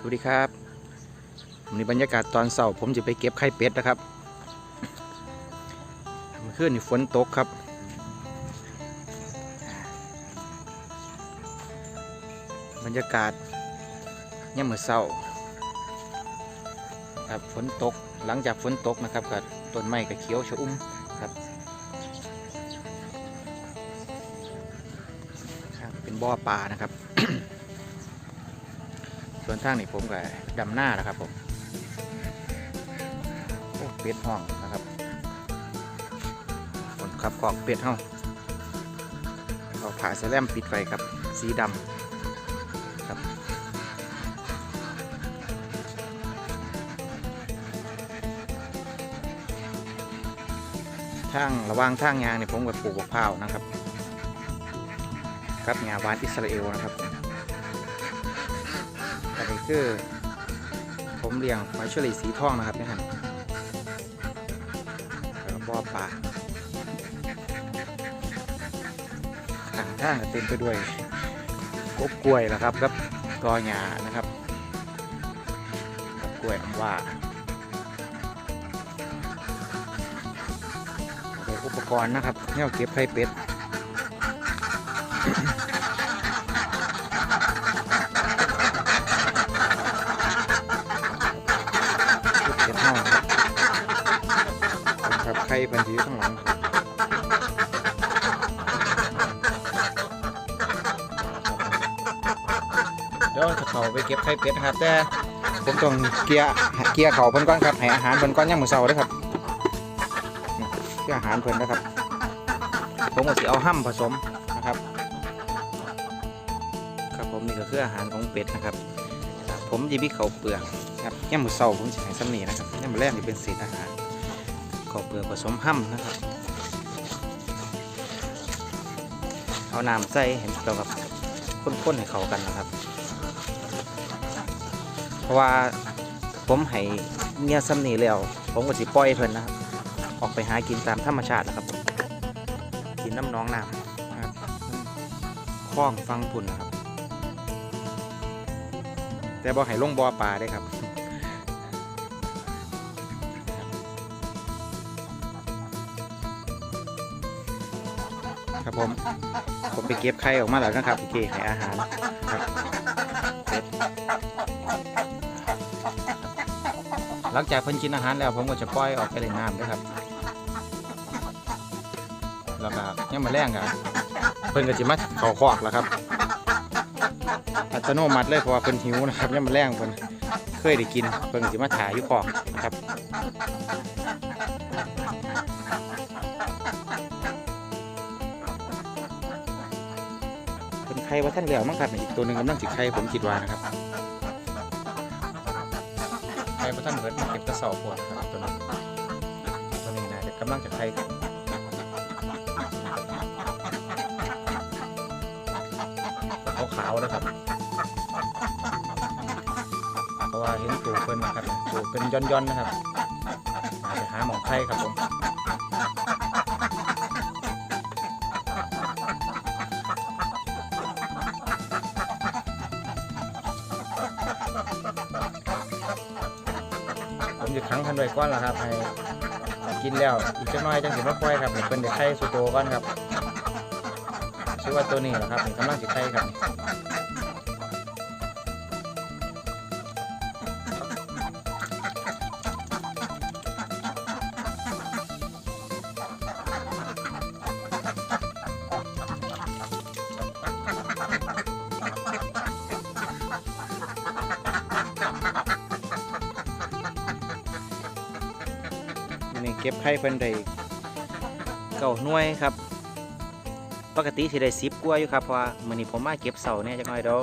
สวัสดีครับวันนี้บรรยากาศตอนเสาร์ผมจะไปเก็บไข่เป็ดนะครับเมื่อคืนนี่ฝนตกครับบรรยากาศย่ำมือเศร้าครับฝนตกหลังจากฝนตกนะครับกับต้นไม้กับเขียวชอุ่มครับครับ เป็นบ่อปลานะครับ ส่วนทางนี่ผมกับดำหน้านะครับผมโอ้เป็ดห้องนะครับคนขับกอกเป็ดห้องเอาผ่าแสแลมปิดไฟครับ สีดำครับทางระว่างทางยางเนี่ยผมกับปลูกมะพร้าวนะครับกับงาวานอิสราเอลนะครับ นี้คือ ผมเลี้ยงหอยเชอรี่สีทองนะครับนี่ฮะแล้วบ่อปลาข้างทาเต็มไปด้วยกบกล้วยนะครับกับกอหญ้านะครับกบกล้วยว่าอุปกรณ์นะครับเนี่ยเก็บไข่เป็ด พันธุ์อยู่ข้างหลังครับเดี๋ยวจะเขาไปเก็บไข่เป็ดนะครับแต่ผมต้องเกียร์เกียร์เขาเพิ่นก่อนครับให้อาหารเพิ่นก่อนย่างมื้อเช้าเด้อครับเกียร์อาหารเพิ่นนะครับ ผมก็สิเอาห้ำผสมนะครับ ครับผมนี่ก็คืออาหารของเป็ดนะครับ ผมจะมีเขาวเปลือกครับย่ามมือเศร้าผมจะให้ซ้ำนี่นะครับย่ามมือแรกนี่เป็นเศษอาหารข้าวเปลือกผสมห้ำนะครับ เอาน้ำใส่เห็นตัวกับข้นๆให้เข้ากันนะครับ เพราะว่าผมให้เมียซ้ำนี่แล้ว ผมก็สิปล่อยเพิ่นนะครับ ออกไปหากินตามธรรมชาตินะครับกินน้ำน้องน้ำนะครับคล้องฟังพุ่นนะครับ แต่บ่ให้ลงบ่อปลาได้ครับ ครับผม ผมไปเก็บไข่ออกมาแล้วนะครับโอเคให้อาหารครับเป็ดหลังจากเพิ่นกินอาหารแล้วผมก็จะปล่อยออกไปเล่นน้ำด้วยครับ แล้วก็ยังมาแรงกันเพิ่นก็จะมาเข่าคอกแล้วครับ อัตโนมัติเลยเพราะว่าเพิ่นหิวนะครับยังมาแรงเพิ่นเคยได้กินเพิ่นก็สิมาถ่ายอยู่คอกนะครับ ข่ว่าท่านเหลือมั้งครับอีกตัวหนึ่งกำลังสิไข่ผมคิดว่านะครับไข่ว่าท่านเบิดเก็บตะเสาปวดนะครับตัวนี้ตัวนี้นะเดี๋ยวกำลังจะไข่ครับขาวนะครับเพราะว่าเห็นตูเพิ่นนะครับตูเป็นย่อนๆนะครับอาจจะหาหมองไข่ครับผม ผมจะขังพันไว้ก่อนแล้วครับให้กินแล้วอีกจักหน้อยจังสิมาปล่อยครับให้เพิ่นได้ไข่สุโตก่อนครับชื่อว่าตัวนี้แหละครับนี่กำลังสิไข่ครับ เก็บไข่เพิ่นได้เก่าหน่วยครับ ปกติสิได้สิบกว่าอยู่ครับเพราะว่ามื้อนี้ผมมาเก็บเสาเนี่ยจักหน่อยเดี๋ยว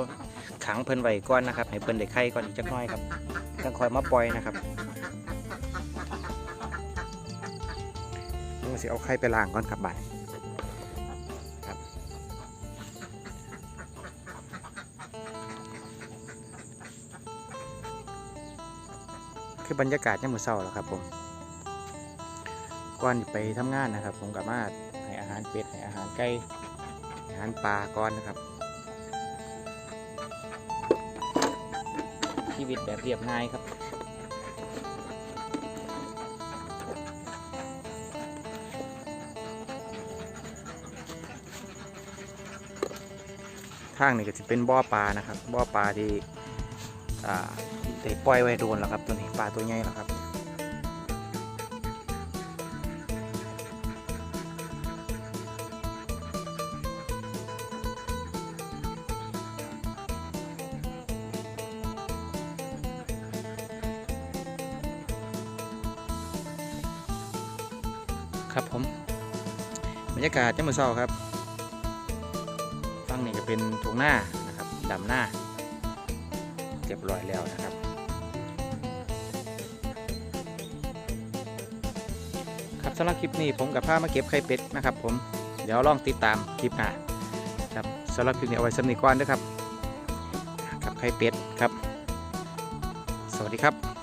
ขังเพิ่นไว้ก่อนนะครับให้เพิ่นได้ไข่ก่อนอีกจักหน่อยครับจังคอยมาปล่อยนะครับผมก็สิเอาไข่ไปล้างก่อนครับบัดครับคือบรรยากาศยามมื้อเช้าแล้วครับผม ก่อนไปทำงานนะครับ ผมกับมาให้อาหารเป็ดให้อาหารไก่ให้อาหารปลาก่อนนะครับ ชีวิตแบบเรียบง่ายครับทางนี้ก็จะเป็นบ่อปลานะครับบ่อปลาที่อ่าได้ปล่อยไว้โดนแล้วครับตัวนี้ปลาตัวใหญ่แล้วครับ ครับผมบรรยากาศยามมื้อเช้าครับฝั่งนี้ก็เป็นทุ่งหน้านะครับดำหน้าเรียบร้อยแล้วนะครับครับสำหรับคลิปนี้ผมกับผ้ามาเก็บไข่เป็ดนะครับ ผมเดี๋ยวลองติดตามคลิปหน้าครับสำหรับคลิปนี้เอาไว้สำนีก่อนด้วยครับกับไข่เป็ดครับ สวัสดีครับ